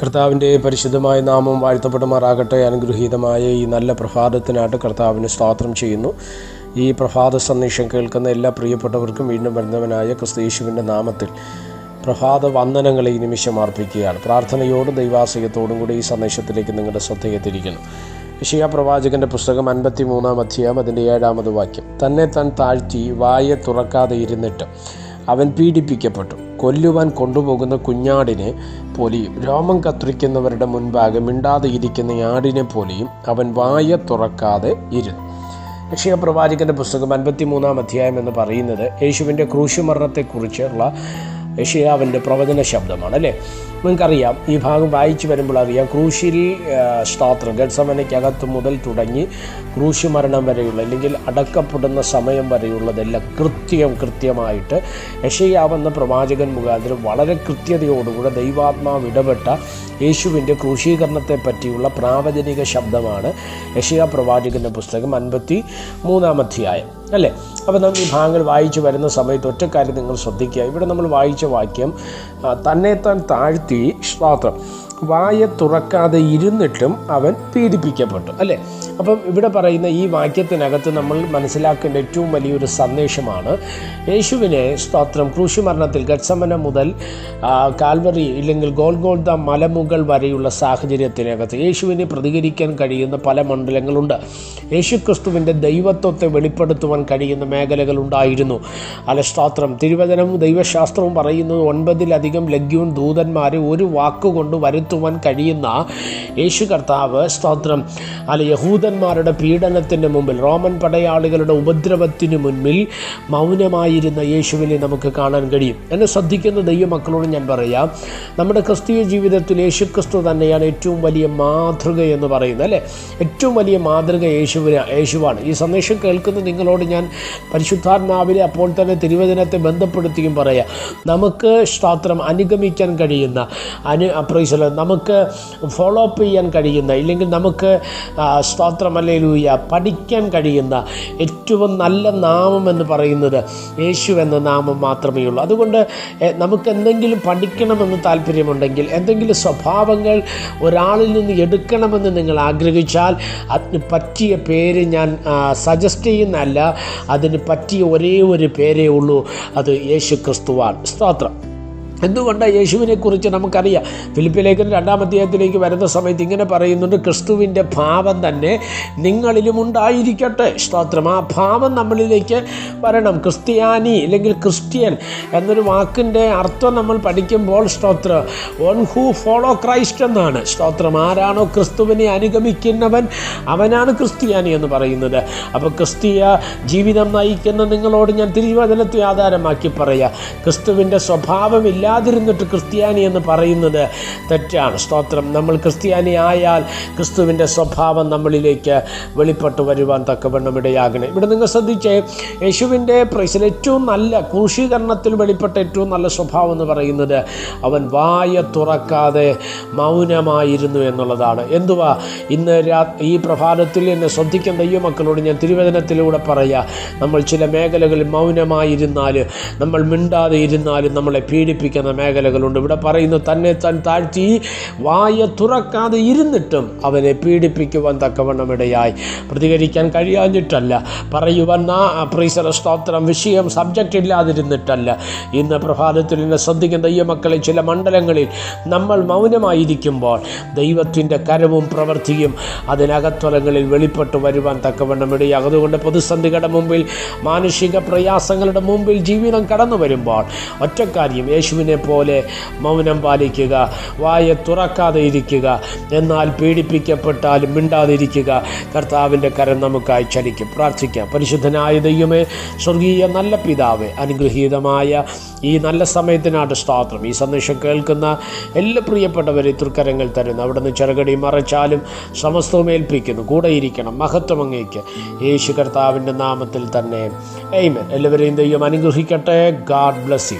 കർത്താവിന്റെ പരിശുദ്ധമായ നാമം വാഴ്ത്തപ്പെടുമാറാകട്ടെ. അനുഗ്രഹീതമായ ഈ നല്ല പ്രഭാതത്തിനായിട്ട് കർത്താവിന് സ്തോത്രം ചെയ്യുന്നു. ഈ പ്രഭാത സന്ദേശം കേൾക്കുന്ന എല്ലാ പ്രിയപ്പെട്ടവർക്കും വീണ്ടും വരുന്നവനായ ക്രിസ്തീശുവിന്റെ നാമത്തിൽ പ്രഭാത വന്ദനങ്ങളെ ഈ നിമിഷം അർപ്പിക്കുകയാണ്. പ്രാർത്ഥനയോടും ദൈവാസയത്തോടും കൂടി ഈ സന്ദേശത്തിലേക്ക് നിങ്ങളുടെ ശ്രദ്ധയെ തിരിക്കുന്നു വിഷയ പ്രവാചകന്റെ പുസ്തകം അൻപത്തി മൂന്നാം അധ്യായം അതിന്റെ ഏഴാമത് വാക്യം. തന്നെ താൻ താഴ്ത്തി വായെ തുറക്കാതെ ഇരുന്നിട്ട് അവൻ പീഡിപ്പിക്കപ്പെട്ടു. കൊല്ലുവാൻ കൊണ്ടുപോകുന്ന കുഞ്ഞാടിനെ പോലെയും രോമം കത്തിരിക്കുന്നവരുടെ മുൻപാകെ മിണ്ടാതെ ഇരിക്കുന്ന ആടിനെ പോലെയും അവൻ വായ തുറക്കാതെ ഇരുന്നു. യക്ഷിയ പ്രവാചകന്റെ പുസ്തകം അൻപത്തി മൂന്നാം അധ്യായം എന്ന് പറയുന്നത് യേശുവിന്റെ ക്രൂശുമരണത്തെക്കുറിച്ചുള്ള യഷിയാവിന്റെ പ്രവചന ശബ്ദമാണ് അല്ലേ? നിങ്ങൾക്കറിയാം ഈ ഭാഗം വായിച്ചു വരുമ്പോൾ അറിയാം ക്രൂശിൽ സ്ത്രോത്രം ഗഡ്സമനയ്ക്കകത്ത് മുതൽ തുടങ്ങി ക്രൂശി മരണം വരെയുള്ള അല്ലെങ്കിൽ അടക്കപ്പെടുന്ന സമയം വരെയുള്ളതെല്ലാം കൃത്യം കൃത്യമായിട്ട് യഷയാവെന്ന പ്രവാചകൻ മുഖാന്തരം വളരെ കൃത്യതയോടുകൂടെ ദൈവാത്മാവ് ഇടപെട്ട യേശുവിന്റെ ക്രൂശീകരണത്തെ പറ്റിയുള്ള പ്രാവചനിക ശബ്ദമാണ് യഷയ പ്രവാചകന്റെ പുസ്തകം അൻപത്തി മൂന്നാം അധ്യായം. അല്ലേ? അപ്പോൾ നമ്മൾ ഈ ഭാഗങ്ങൾ വായിച്ചു വരുന്ന സമയത്ത് ഒറ്റക്കാര്യം നിങ്ങൾ ശ്രദ്ധിക്കുക. ഇവിടെ നമ്മൾ വായിച്ച വാക്യം തന്നെത്താൻ താഴ്ത്തി സ്തോത്രം വായ തുറക്കാതെ ഇരുന്നിട്ടും അവൻ പീഡിപ്പിക്കപ്പെട്ടു അല്ലേ? അപ്പം ഇവിടെ പറയുന്ന ഈ വാക്യത്തിനകത്ത് നമ്മൾ മനസ്സിലാക്കേണ്ട ഏറ്റവും വലിയൊരു സന്ദേശമാണ് യേശുവിനെ സ്തോത്രം ക്രൂശുമരണത്തിൽ ഗത്സമന മുതൽ കാൽവറി ഇല്ലെങ്കിൽ ഗോൾഗോൾദ മലമുകൾ വരെയുള്ള സാഹചര്യത്തിനകത്ത് യേശുവിനെ പ്രതികരിക്കാൻ കഴിയുന്ന പല മണ്ഡലങ്ങളുണ്ട്. യേശു ക്രിസ്തുവിന്റെ ദൈവത്വത്തെ വെളിപ്പെടുത്തുവാൻ കഴിയുന്ന മേഖലകളുണ്ടായിരുന്നു അല്ല സ്തോത്രം തിരുവചനവും ദൈവശാസ്ത്രവും പറയുന്നത് ഒൻപതിലധികം ലഗ്യൂൺ ദൂതന്മാരെ ഒരു വാക്കുകൊണ്ട് വരുത്തുവാൻ കഴിയുന്ന യേശു കർത്താവ് സ്തോത്രം. അല്ല യഹൂദന്മാരുടെ പീഡനത്തിന് മുമ്പിൽ റോമൻ പടയാളികളുടെ ഉപദ്രവത്തിന് മുൻപിൽ മൗനമായിരുന്ന യേശുവിനെ നമുക്ക് കാണാൻ കഴിയും. എന്നെ ശ്രദ്ധിക്കുന്ന ദൈവമക്കളോട് ഞാൻ പറയാം നമ്മുടെ ക്രിസ്തീയ ജീവിതത്തിൽ യേശു ക്രിസ്തു തന്നെയാണ് ഏറ്റവും വലിയ മാതൃക എന്ന് പറയുന്നത് അല്ലേ? ഏറ്റവും വലിയ മാതൃക യേശുവിന് യേശുവാണ്. ഈ സന്ദേശം കേൾക്കുന്ന നിങ്ങളോട് ഞാൻ പരിശുദ്ധാത്മാവിലെ അപ്പോൾ തന്നെ തിരുവചനത്തെ ബന്ധപ്പെടുത്തിയും പറയാം നമുക്ക് സ്തോത്രം അനുഗമിക്കാൻ കഴിയുന്ന അനു പ്രൈസല നമുക്ക് ഫോളോ അപ്പ് ചെയ്യാൻ കഴിയുന്ന ഇല്ലെങ്കിൽ നമുക്ക് സ്തോത്രമല്ലൂയ പഠിക്കാൻ കഴിയുന്ന ഏറ്റവും നല്ല നാമം എന്ന് പറയുന്നത് യേശു എന്ന നാമം മാത്രമേ ഉള്ളൂ. അതുകൊണ്ട് നമുക്ക് എന്തെങ്കിലും പഠിക്കണമെന്ന് താല്പര്യമുണ്ടെങ്കിൽ എന്തെങ്കിലും സ്വഭാവങ്ങൾ ഒരാളിൽ നിന്ന് എടുക്കണമെന്ന് നിങ്ങൾ ആഗ്രഹിച്ചാൽ അതിന് പറ്റിയ പേര് ഞാൻ സജസ്റ്റ് ചെയ്യുന്നതല്ല. അതിന് പറ്റിയ ഒരേ ഒരു പേരേ ഉള്ളൂ അത് യേശു ക്രിസ്തുവാൻ സ്തോത്രം. എന്തുകൊണ്ടാണ് യേശുവിനെക്കുറിച്ച് നമുക്കറിയാം? ഫിലിപ്പിലേക്കും രണ്ടാം അധ്യായത്തിലേക്ക് വരുന്ന സമയത്ത് ഇങ്ങനെ പറയുന്നുണ്ട് ക്രിസ്തുവിന്റെ ഭാവം തന്നെ നിങ്ങളിലും ഉണ്ടായിരിക്കട്ടെ. സ്തോത്രം. ആ ഭാവം നമ്മളിലേക്ക് വരണം. ക്രിസ്ത്യാനി അല്ലെങ്കിൽ ക്രിസ്ത്യൻ എന്നൊരു വാക്കിന്റെ അർത്ഥം നമ്മൾ പഠിക്കുമ്പോൾ സ്തോത്രം വൺ ഹൂ ഫോളോ ക്രൈസ്റ്റ് എന്നാണ് സ്തോത്രം. ആരാണോ ക്രിസ്തുവിനെ അനുഗമിക്കുന്നവൻ അവനാണ് ക്രിസ്ത്യാനി എന്ന് പറയുന്നത്. അപ്പോൾ ക്രിസ്തീയ ജീവിതം നയിക്കുന്ന നിങ്ങളോട് ഞാൻ തിരുവചനത്തെ ആധാരമാക്കി പറയാം. ക്രിസ്തുവിന്റെ സ്വഭാവം ഇല്ലാതിരുന്നിട്ട് ക്രിസ്ത്യാനി എന്ന് പറയുന്നത് തെറ്റാണ്. സ്തോത്രം. നമ്മൾ ക്രിസ്ത്യാനി ആയാൽ ക്രിസ്തുവിന്റെ സ്വഭാവം നമ്മളിലേക്ക് വെളിപ്പെട്ടു വരുവാൻ തക്കവണ്ണം ഇടയാകണം. ഇവിടെ നിങ്ങൾ ശ്രദ്ധിച്ചേ യേശുവിന്റെ പ്രൈസിൽ ഏറ്റവും നല്ല ക്രൂശീകരണത്തിൽ വെളിപ്പെട്ട ഏറ്റവും നല്ല സ്വഭാവം എന്ന് പറയുന്നത് അവൻ വായ തുറക്കാതെ മൗനമായിരുന്നു എന്നുള്ളതാണ്. എന്തുവാ? ഇന്ന് രാ ഈ പ്രഭാതത്തിൽ എന്നെ ശ്രദ്ധിക്കുന്ന ദൈവമക്കളോട് ഞാൻ തിരുവചനത്തിലൂടെ പറയാം നമ്മൾ ചില മേഖലകളിൽ മൗനമായിരുന്നാൽ നമ്മൾ മിണ്ടാതെ ഇരുന്നാലും നമ്മളെ പീഡിപ്പിക്കുന്ന മേഖലകളുണ്ട്. ഇവിടെ പറയുന്നു തന്നെ താൻ താഴ്ത്തി വായ തുറക്കാതെ ഇരുന്നിട്ടും അവനെ പീഡിപ്പിക്കുവാൻ തക്കവണ്ണം ഇടയായി. പ്രതികരിക്കാൻ കഴിയാഞ്ഞിട്ടല്ല. പറയുവാൻ നാ പ്രീസര സ്തോത്രം വിഷയം സബ്ജക്റ്റ് ഇല്ലാതിരുന്നിട്ടല്ല. ഇന്ന് പ്രഭാതത്തിൽ എന്നെ ശ്രദ്ധിക്കുന്ന ദൈവമക്കളെ ചില മണ്ഡലങ്ങളിൽ നമ്മൾ മൗനമായിരിക്കുമ്പോൾ ദൈവത്തിന്റെ കരവും പ്രവൃത്തിയും അതിനകത്വലങ്ങളിൽ വെളിപ്പെട്ട് വരുവാൻ തക്കവണ്ണം ഇടയാകും. അതുകൊണ്ട് പ്രതിസന്ധികളുടെ മുമ്പിൽ മാനുഷിക പ്രയാസങ്ങളുടെ മുമ്പിൽ ജീവിതം കടന്നു വരുമ്പോൾ ഒറ്റക്കാര്യം യേശുവിനെ പോലെ മൗനം പാലിക്കുക. വായ തുറക്കാതെ ഇരിക്കുക. എന്നാൽ പീഡിപ്പിക്കപ്പെട്ടാലും മിണ്ടാതിരിക്കുക. കർത്താവിന്റെ കരം നമുക്കായി ചലിക്കും പ്രാർത്ഥിക്കാം. പരിശുദ്ധനായ ദൈവമേ സ്വർഗീയ നല്ല പിതാവേ അനുഗ്രഹീതമായ ഈ നല്ല സമയത്തിനാണ് സ്തോത്രം. ഈ സന്ദേശം കേൾക്കുന്ന എല്ലാ പ്രിയപ്പെട്ടവരെ തൃക്കരങ്ങൾ തരുന്നു അവിടുന്ന് ചെറുകടി മറച്ചാലും സമസ്തവും ഏൽപ്പിക്കുന്നു. കൂടെ ഇരിക്കണം. മഹത്വം അങ്ങേക്ക്. യേശു കർത്താവിന്റെ നാമത്തിൽ തന്നെ. എയ്മൻ എല്ലാവരെയും ദൈവം അനുഗ്രഹിക്കട്ടെ. God bless you